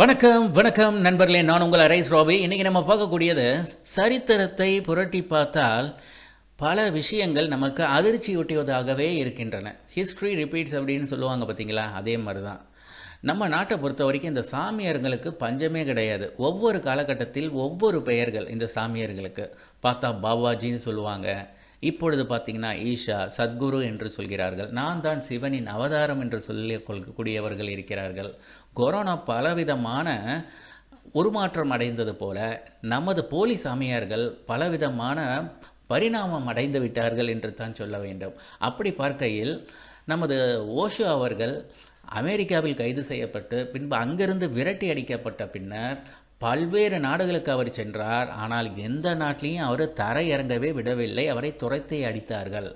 வணக்கம் வணக்கம் நண்பர்களே. நான் உங்கள் அரைஸ் ராபி. இன்னைக்கு நம்ம பார்க்கக்கூடியது சரித்திரத்தை புரட்டி பார்த்தால் பல விஷயங்கள் நமக்கு அதிர்ச்சியூட்டியதாகவே இருக்கின்றன. ஹிஸ்ட்ரி ரிப்பீட்ஸ் அப்படின்னு சொல்லுவாங்க பார்த்தீங்களா? அதே மாதிரி தான் நம்ம நாட்டை பொறுத்த வரைக்கும் இந்த சாமியார்களுக்கு பஞ்சமே கிடையாது. ஒவ்வொரு காலகட்டத்தில் ஒவ்வொரு பெயர்கள் இந்த சாமியார்களுக்கு. பார்த்தா பாபாஜின்னு சொல்லுவாங்க. இப்பொழுது பார்த்தீங்கன்னா ஈஷா சத்குரு என்று சொல்கிறார்கள். நான் தான் சிவனின் அவதாரம் என்று சொல்லி கொள்ளக்கூடியவர்கள் இருக்கிறார்கள். கொரோனா பலவிதமான உருமாற்றம் அடைந்தது போல நமது போலி சாமியார்கள் பலவிதமான பரிணாமம் அடைந்து விட்டார்கள் என்று தான் சொல்ல வேண்டும். அப்படி பார்க்கையில் நமது ஓஷோ அவர்கள் அமெரிக்காவில் கைது செய்யப்பட்டு பின்பு அங்கிருந்து விரட்டி அடிக்கப்பட்ட பின்னர் பல்வேறு நாடுகளுக்கு அவர் சென்றார். ஆனால் எந்த நாட்டிலையும் அவர் தரையிறங்கவே விடவில்லை. அவரை துரத்தை அடித்தார்கள்.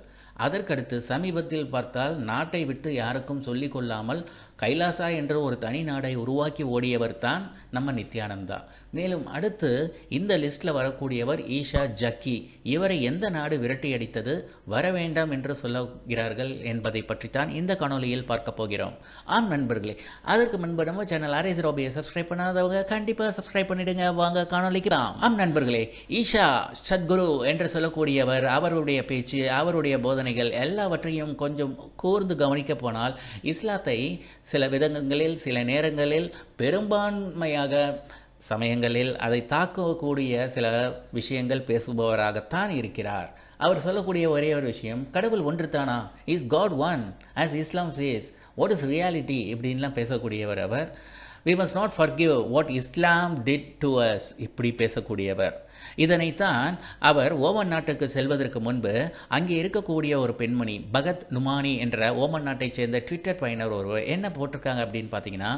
அதற்கடுத்து சமீபத்தில் பார்த்தால் நாட்டை விட்டு யாருக்கும் சொல்லிக் கொள்ளாமல் கைலாசா என்ற ஒரு தனி நாடை உருவாக்கி ஓடியவர் தான் நம்ம நித்யானந்தா. மேலும் அடுத்து இந்த லிஸ்ட்டில் வரக்கூடியவர் ஈஷா ஜக்கி. இவரை எந்த நாடு விரட்டி அடித்தது? வர வேண்டாம் என்று சொல்லுகிறார்கள் என்பதை பற்றித்தான் இந்த காணொலியில் பார்க்க போகிறோம். ஆம் நண்பர்களே அதற்கு முன்பு நம்ம சேனல் ஆர்எஸ் ரோபியை சப்ஸ்கிரைப் பண்ணாதவங்க கண்டிப்பாக சப்ஸ்கிரைப் பண்ணிடுங்க. வாங்க காணொலிக்கு ஆம் நண்பர்களே ஈஷா சத்குரு என்று சொல்லக்கூடியவர் அவருடைய பேச்சு அவருடைய போதனை போதனைகள் எல்லாவற்றையும் கொஞ்சம் கூர்ந்து கவனிக்க போனால் இஸ்லாத்தை சில விதங்களில் சில நேரங்களில் பெரும்பான்மையாக சமயங்களில் அதை தாக்கக்கூடிய சில விஷயங்கள் பேசுபவராகத்தான் இருக்கிறார். அவர் சொல்லக்கூடிய ஒரே ஒரு விஷயம் கடவுள் ஒன்று தானா is God one as Islam says what is reality இப்படின்லாம் பேசக்கூடியவர் அவர். We must not forgive what Islam did to us இப்படி பேசக்கூடியவர். இதனைத்தான் அவர் ஓமன் நாட்டுக்கு செல்வதற்கு முன்பு அங்கே இருக்கக்கூடிய ஒரு பெண்மணி பகத் நுமானி என்ற ஓமன் நாட்டைச் சேர்ந்த ட்விட்டர் பயனர் ஒருவர் என்ன போட்டிருக்காங்க அப்படின்னு பார்த்தீங்கன்னா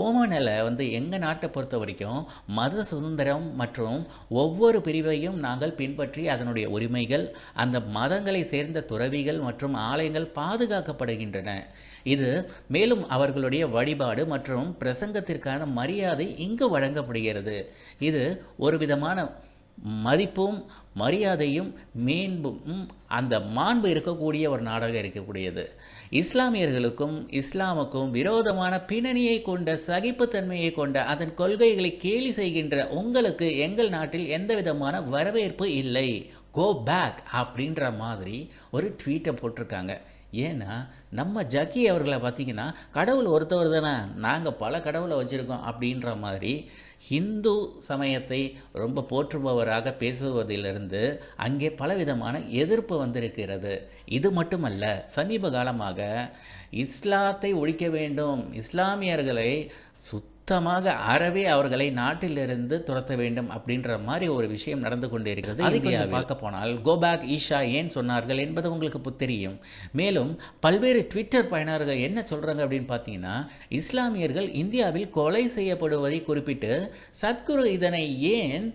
ஓமனில் வந்து எங்கள் நாட்டை பொறுத்த வரைக்கும் மத சுதந்திரம் மற்றும் ஒவ்வொரு பிரிவையும் நாங்கள் பின்பற்றி அதனுடைய உரிமைகள் அந்த மதங்களை சேர்ந்த துறவிகள் மற்றும் ஆலயங்கள் பாதுகாக்கப்படுகின்றன. இது மேலும் அவர்களுடைய வழிபாடு மற்றும் இடத்திற்கான மரியாதை இங்கு வழங்கப்படுகிறது. இது ஒரு விதமான மதிப்பும் மரியாதையும் மேன்பும் அந்த மாண்பு இருக்கக்கூடிய ஒரு நாடாக இருக்கக்கூடியது. இஸ்லாமியர்களுக்கும் இஸ்லாமுக்கும் விரோதமான பின்னணியை கொண்ட சகிப்புத்தன்மையை கொண்ட அதன் கொள்கைகளை கேலி செய்கின்ற உங்களுக்கு எங்கள் நாட்டில் எந்த விதமான வரவேற்பு இல்லை. கோ பேக் அப்படின்ற மாதிரி ஒரு ட்வீட்டை போட்டிருக்காங்க. ஏன்னா நம்ம ஜக்கி அவர்களை பார்த்தீங்கன்னா கடவுள் ஒருத்தவர் தானே நாங்கள் பல கடவுளை வச்சுருக்கோம் அப்படின்ற மாதிரி ஹிந்து சமயத்தை ரொம்ப போற்றுபவராக பேசுவதிலிருந்து அங்கே பலவிதமான எதிர்ப்பு வந்திருக்கிறது. இது மட்டுமல்ல சமீப காலமாக இஸ்லாத்தை ஒழிக்க வேண்டும் இஸ்லாமியர்களை சுத் சுத்தமாக அறவே அவர்களை நாட்டிலிருந்து துரத்த வேண்டும் அப்படின்ற மாதிரி ஒரு விஷயம் நடந்து கொண்டு இருக்கிறது இந்தியாவில். பார்க்க போனால் கோபேக் ஈஷா ஏன் சொன்னார்கள் என்பது உங்களுக்கு தெரியும். மேலும் பல்வேறு ட்விட்டர் பயனர்கள் என்ன சொல்றாங்க அப்படின்னு பார்த்தீங்கன்னா இஸ்லாமியர்கள் இந்தியாவில் கொலை செய்யப்படுவதை குறிப்பிட்டு சத்குரு இதனை ஏன்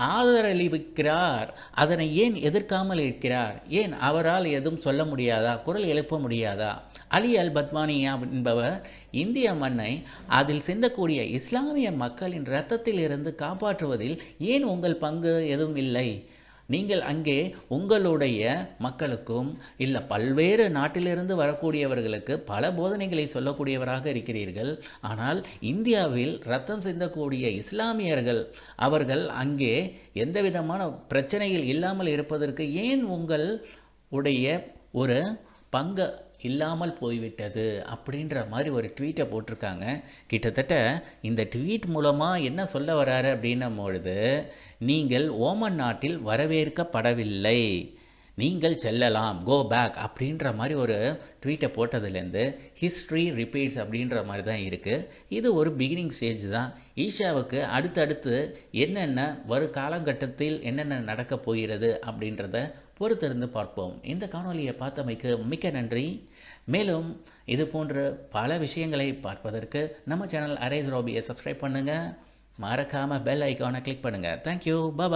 ஆதரளிவிக்கிறார் அதனை ஏன் எதிர்க்காமல் இருக்கிறார்? ஏன் அவரால் எதுவும் சொல்ல முடியாதா? குரல் எழுப்ப முடியாதா? அலி அல் பத்மானியா என்பவர் இந்திய மண்ணை அதில் சிந்தக்கூடிய இஸ்லாமிய மக்களின் இரத்தத்தில் இருந்து காப்பாற்றுவதில் ஏன் உங்கள் பங்கு எதுவும் இல்லை? நீங்கள் அங்கே உங்களுடைய மக்களுக்கும் இல்லை பல்வேறு நாட்டிலிருந்து வரக்கூடியவர்களுக்கு பல போதனைகளை சொல்லக்கூடியவராக இருக்கிறீர்கள். ஆனால் இந்தியாவில் ரத்தம் சிந்தக்கூடிய இஸ்லாமியர்கள் அவர்கள் அங்கே எந்த விதமான பிரச்சனையில் இல்லாமல் இருப்பதற்கு ஏன் உங்கள் உடைய ஒரு பங்கு இல்லாமல் போய்விட்டது அப்படின்ற மாதிரி ஒரு ட்வீட்டை போட்டிருக்காங்க. கிட்டத்தட்ட இந்த ட்வீட் மூலமாக என்ன சொல்ல வராரு அப்படின்னும் பொழுது நீங்கள் ஓமன் நாட்டில் வரவேற்கப்படவில்லை. நீங்கள் செல்லலாம். கோ பேக் அப்படின்ற மாதிரி ஒரு ட்வீட்டை போட்டதுலேருந்து ஹிஸ்ட்ரி ரிப்பீட்ஸ் அப்படின்ற மாதிரி தான் இருக்குது இது ஒரு பிகினிங் ஸ்டேஜ் தான். ஈஷாவுக்கு அடுத்தடுத்து என்னென்ன வரும் காலகட்டத்தில் என்னென்ன நடக்கப் போகிறது அப்படின்றத பொறுத்திருந்து பார்ப்போம். இந்த காணொலியை பார்த்தமைக்கு மிக்க நன்றி. மேலும் இது போன்ற பல விஷயங்களை பார்ப்பதற்கு நம்ம சேனல் அரேஸ் ராபியை சப்ஸ்கிரைப் பண்ணுங்கள் மறக்காமல் பெல் ஐக்கானை கிளிக் பண்ணுங்கள் தேங்க்யூ பாய்